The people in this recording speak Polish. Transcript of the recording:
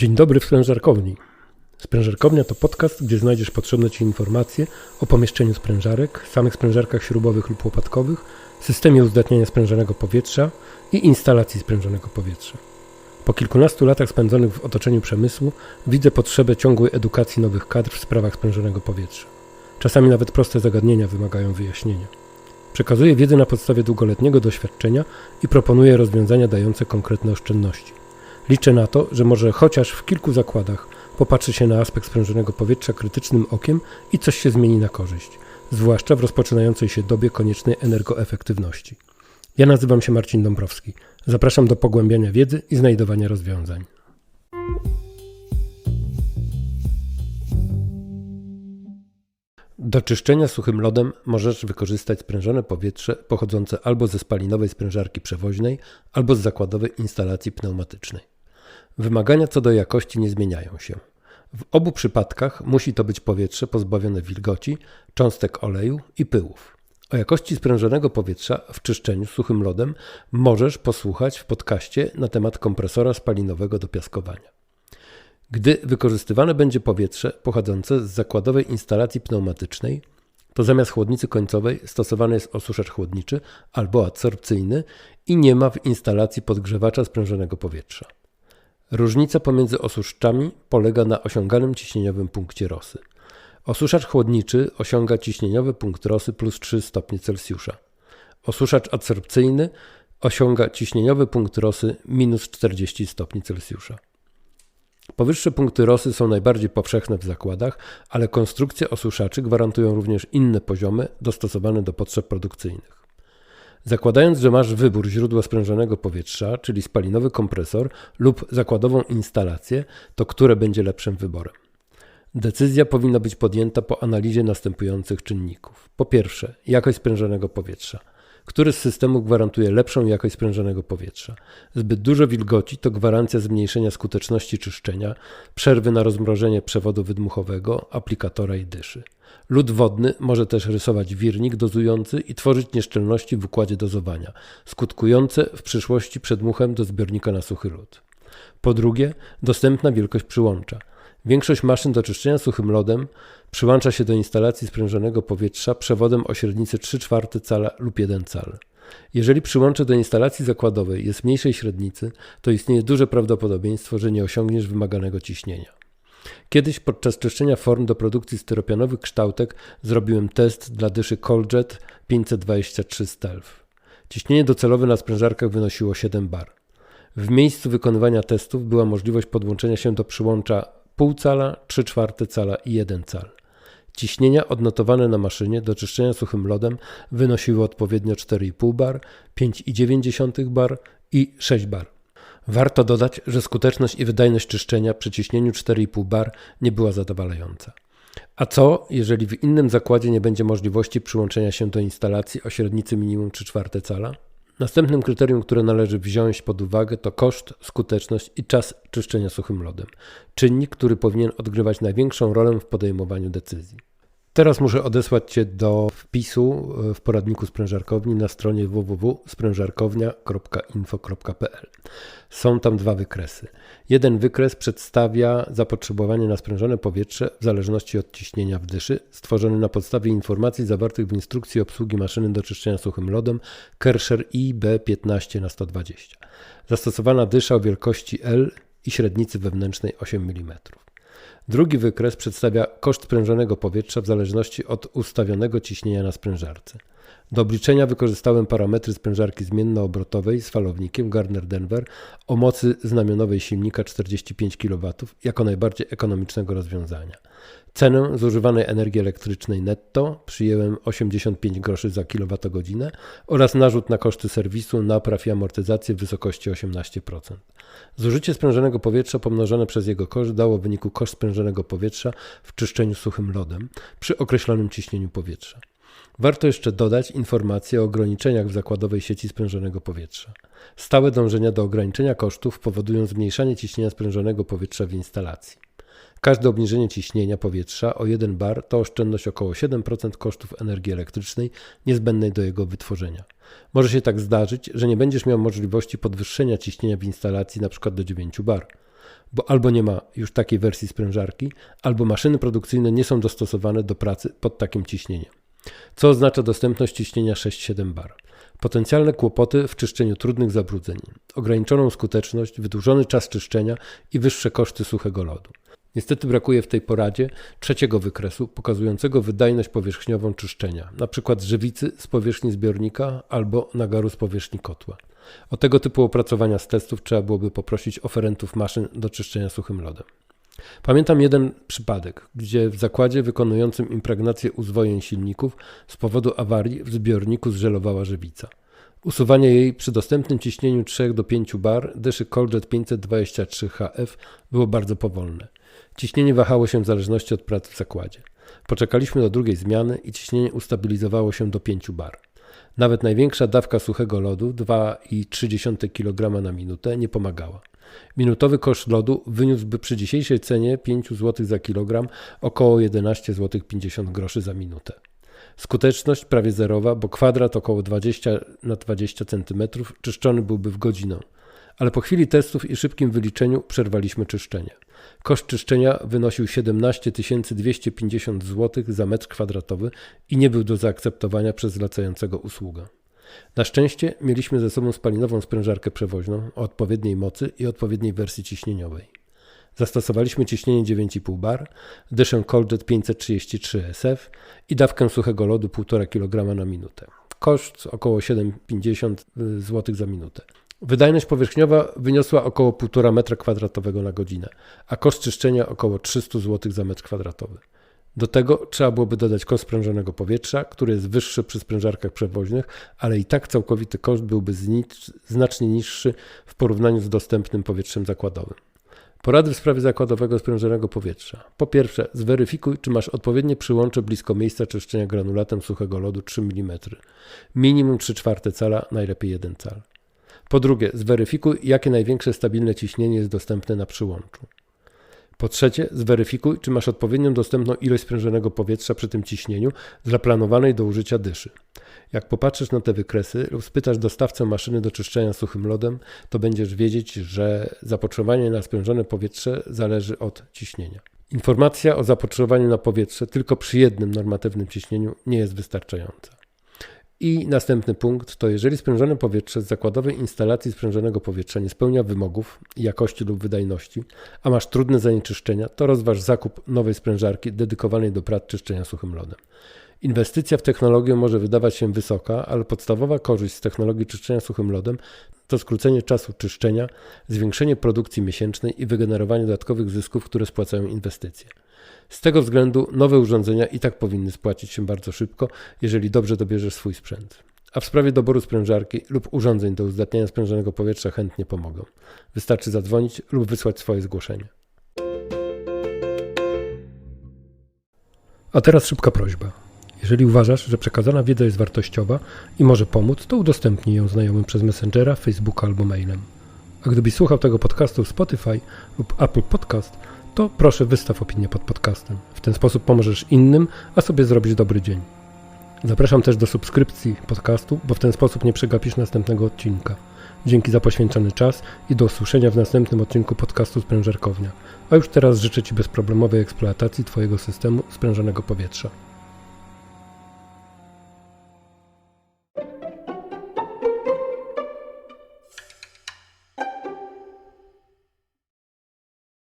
Dzień dobry w sprężarkowni. Sprężarkownia to podcast, gdzie znajdziesz potrzebne Ci informacje o pomieszczeniu sprężarek, samych sprężarkach śrubowych lub łopatkowych, systemie uzdatniania sprężonego powietrza i instalacji sprężonego powietrza. Po kilkunastu latach spędzonych w otoczeniu przemysłu widzę potrzebę ciągłej edukacji nowych kadr w sprawach sprężonego powietrza. Czasami nawet proste zagadnienia wymagają wyjaśnienia. Przekazuję wiedzę na podstawie długoletniego doświadczenia i proponuję rozwiązania dające konkretne oszczędności. Liczę na to, że może chociaż w kilku zakładach popatrzy się na aspekt sprężonego powietrza krytycznym okiem i coś się zmieni na korzyść, zwłaszcza w rozpoczynającej się dobie koniecznej energoefektywności. Ja nazywam się Marcin Dąbrowski. Zapraszam do pogłębiania wiedzy i znajdowania rozwiązań. Do czyszczenia suchym lodem możesz wykorzystać sprężone powietrze pochodzące albo ze spalinowej sprężarki przewoźnej, albo z zakładowej instalacji pneumatycznej. Wymagania co do jakości nie zmieniają się. W obu przypadkach musi to być powietrze pozbawione wilgoci, cząstek oleju i pyłów. O jakości sprężonego powietrza w czyszczeniu suchym lodem możesz posłuchać w podcaście na temat kompresora spalinowego do piaskowania. Gdy wykorzystywane będzie powietrze pochodzące z zakładowej instalacji pneumatycznej, to zamiast chłodnicy końcowej stosowany jest osuszacz chłodniczy albo adsorpcyjny i nie ma w instalacji podgrzewacza sprężonego powietrza. Różnica pomiędzy osuszczami polega na osiąganym ciśnieniowym punkcie rosy. Osuszacz chłodniczy osiąga ciśnieniowy punkt rosy plus 3 stopnie Celsjusza. Osuszacz adsorpcyjny osiąga ciśnieniowy punkt rosy minus 40 stopni Celsjusza. Powyższe punkty rosy są najbardziej powszechne w zakładach, ale konstrukcje osuszaczy gwarantują również inne poziomy dostosowane do potrzeb produkcyjnych. Zakładając, że masz wybór źródła sprężonego powietrza, czyli spalinowy kompresor lub zakładową instalację, to które będzie lepszym wyborem? Decyzja powinna być podjęta po analizie następujących czynników. Po pierwsze, jakość sprężonego powietrza. Który z systemów gwarantuje lepszą jakość sprężonego powietrza? Zbyt dużo wilgoci to gwarancja zmniejszenia skuteczności czyszczenia, przerwy na rozmrożenie przewodu wydmuchowego, aplikatora i dyszy. Lód wodny może też rysować wirnik dozujący i tworzyć nieszczelności w układzie dozowania, skutkujące w przyszłości przedmuchem do zbiornika na suchy lód. Po drugie, dostępna wielkość przyłącza. Większość maszyn do czyszczenia suchym lodem przyłącza się do instalacji sprężonego powietrza przewodem o średnicy 3,4 cala lub 1 cal. Jeżeli przyłącze do instalacji zakładowej jest mniejszej średnicy, to istnieje duże prawdopodobieństwo, że nie osiągniesz wymaganego ciśnienia. Kiedyś podczas czyszczenia form do produkcji styropianowych kształtek zrobiłem test dla dyszy Coljet 523 Stealth. Ciśnienie docelowe na sprężarkach wynosiło 7 bar. W miejscu wykonywania testów była możliwość podłączenia się do przyłącza pół cala, 3 czwarte cala i 1 cal. Ciśnienia odnotowane na maszynie do czyszczenia suchym lodem wynosiły odpowiednio 4,5 bar, 5,9 bar i 6 bar. Warto dodać, że skuteczność i wydajność czyszczenia przy ciśnieniu 4,5 bar nie była zadowalająca. A co, jeżeli w innym zakładzie nie będzie możliwości przyłączenia się do instalacji o średnicy minimum 3 czwarte cala? Następnym kryterium, które należy wziąć pod uwagę, to koszt, skuteczność i czas czyszczenia suchym lodem. Czynnik, który powinien odgrywać największą rolę w podejmowaniu decyzji. Teraz muszę odesłać Cię do wpisu e, w poradniku sprężarkowni na stronie www.sprężarkownia.info.pl. Są tam dwa wykresy. Jeden wykres przedstawia zapotrzebowanie na sprężone powietrze w zależności od ciśnienia w dyszy, stworzony na podstawie informacji zawartych w instrukcji obsługi maszyny do czyszczenia suchym lodem Kerscher IB15 na 120. Zastosowana dysza o wielkości L i średnicy wewnętrznej 8 mm. Drugi wykres przedstawia koszt sprężonego powietrza w zależności od ustawionego ciśnienia na sprężarce. Do obliczenia wykorzystałem parametry sprężarki zmiennoobrotowej z falownikiem Gardner Denver o mocy znamionowej silnika 45 kW jako najbardziej ekonomicznego rozwiązania. Cenę zużywanej energii elektrycznej netto przyjęłem 85 groszy za kWh oraz narzut na koszty serwisu, napraw i amortyzację w wysokości 18%. Zużycie sprężonego powietrza pomnożone przez jego koszt dało w wyniku koszt sprężonego powietrza w czyszczeniu suchym lodem przy określonym ciśnieniu powietrza. Warto jeszcze dodać informacje o ograniczeniach w zakładowej sieci sprężonego powietrza. Stałe dążenia do ograniczenia kosztów powodują zmniejszanie ciśnienia sprężonego powietrza w instalacji. Każde obniżenie ciśnienia powietrza o 1 bar to oszczędność około 7% kosztów energii elektrycznej niezbędnej do jego wytworzenia. Może się tak zdarzyć, że nie będziesz miał możliwości podwyższenia ciśnienia w instalacji np. do 9 bar. bo albo nie ma już takiej wersji sprężarki, albo maszyny produkcyjne nie są dostosowane do pracy pod takim ciśnieniem. Co oznacza dostępność ciśnienia 6-7 bar? Potencjalne kłopoty w czyszczeniu trudnych zabrudzeń, ograniczoną skuteczność, wydłużony czas czyszczenia i wyższe koszty suchego lodu. Niestety brakuje w tej poradzie trzeciego wykresu pokazującego wydajność powierzchniową czyszczenia, np. z żywicy z powierzchni zbiornika albo nagaru z powierzchni kotła. O tego typu opracowania z testów trzeba byłoby poprosić oferentów maszyn do czyszczenia suchym lodem. Pamiętam jeden przypadek, gdzie w zakładzie wykonującym impregnację uzwojeń silników z powodu awarii w zbiorniku zżelowała żywica. Usuwanie jej przy dostępnym ciśnieniu 3 do 5 bar dyszy Coljet 523 HF było bardzo powolne. Ciśnienie wahało się w zależności od pracy w zakładzie. Poczekaliśmy do drugiej zmiany i ciśnienie ustabilizowało się do 5 bar. Nawet największa dawka suchego lodu, 2,3 kg na minutę, nie pomagała. Minutowy koszt lodu wyniósłby przy dzisiejszej cenie 5 zł za kilogram około 11 zł 50 groszy za minutę. Skuteczność prawie zerowa, bo kwadrat około 20 na 20 cm czyszczony byłby w godzinę. Ale po chwili testów i szybkim wyliczeniu przerwaliśmy czyszczenie. Koszt czyszczenia wynosił 17 250 zł za metr kwadratowy i nie był do zaakceptowania przez zlecającego usługę. Na szczęście mieliśmy ze sobą spalinową sprężarkę przewoźną o odpowiedniej mocy i odpowiedniej wersji ciśnieniowej. Zastosowaliśmy ciśnienie 9,5 bar, dyszę Coljet 533 SF i dawkę suchego lodu 1,5 kg na minutę. Koszt około 7,50 zł za minutę. Wydajność powierzchniowa wyniosła około 1,5 m2 na godzinę, a koszt czyszczenia około 300 zł za metr kwadratowy. Do tego trzeba byłoby dodać koszt sprężonego powietrza, który jest wyższy przy sprężarkach przewoźnych, ale i tak całkowity koszt byłby znacznie niższy w porównaniu z dostępnym powietrzem zakładowym. Porady w sprawie zakładowego sprężonego powietrza. Po pierwsze, zweryfikuj, czy masz odpowiednie przyłącze blisko miejsca czyszczenia granulatem suchego lodu 3 mm. Minimum 3 czwarte cala, najlepiej 1 cal. Po drugie, zweryfikuj, jakie największe stabilne ciśnienie jest dostępne na przyłączu. Po trzecie, zweryfikuj, czy masz odpowiednią dostępną ilość sprężonego powietrza przy tym ciśnieniu dla planowanej do użycia dyszy. Jak popatrzysz na te wykresy lub spytasz dostawcę maszyny do czyszczenia suchym lodem, to będziesz wiedzieć, że zapotrzebowanie na sprężone powietrze zależy od ciśnienia. Informacja o zapotrzebowaniu na powietrze tylko przy jednym normatywnym ciśnieniu nie jest wystarczająca. I następny punkt to jeżeli sprężone powietrze z zakładowej instalacji sprężonego powietrza nie spełnia wymogów jakości lub wydajności, a masz trudne zanieczyszczenia, to rozważ zakup nowej sprężarki dedykowanej do prac czyszczenia suchym lodem. Inwestycja w technologię może wydawać się wysoka, ale podstawowa korzyść z technologii czyszczenia suchym lodem to skrócenie czasu czyszczenia, zwiększenie produkcji miesięcznej i wygenerowanie dodatkowych zysków, które spłacają inwestycje. Z tego względu nowe urządzenia i tak powinny spłacić się bardzo szybko, jeżeli dobrze dobierzesz swój sprzęt. A w sprawie doboru sprężarki lub urządzeń do uzdatniania sprężonego powietrza chętnie pomogą. Wystarczy zadzwonić lub wysłać swoje zgłoszenie. A teraz szybka prośba. Jeżeli uważasz, że przekazana wiedza jest wartościowa i może pomóc, to udostępnij ją znajomym przez Messengera, Facebooka albo mailem. A gdybyś słuchał tego podcastu w Spotify lub Apple Podcast, to proszę wystaw opinię pod podcastem. W ten sposób pomożesz innym, a sobie zrobić dobry dzień. Zapraszam też do subskrypcji podcastu, bo w ten sposób nie przegapisz następnego odcinka. Dzięki za poświęcony czas i do usłyszenia w następnym odcinku podcastu Sprężerkownia. A już teraz życzę Ci bezproblemowej eksploatacji Twojego systemu sprężonego powietrza.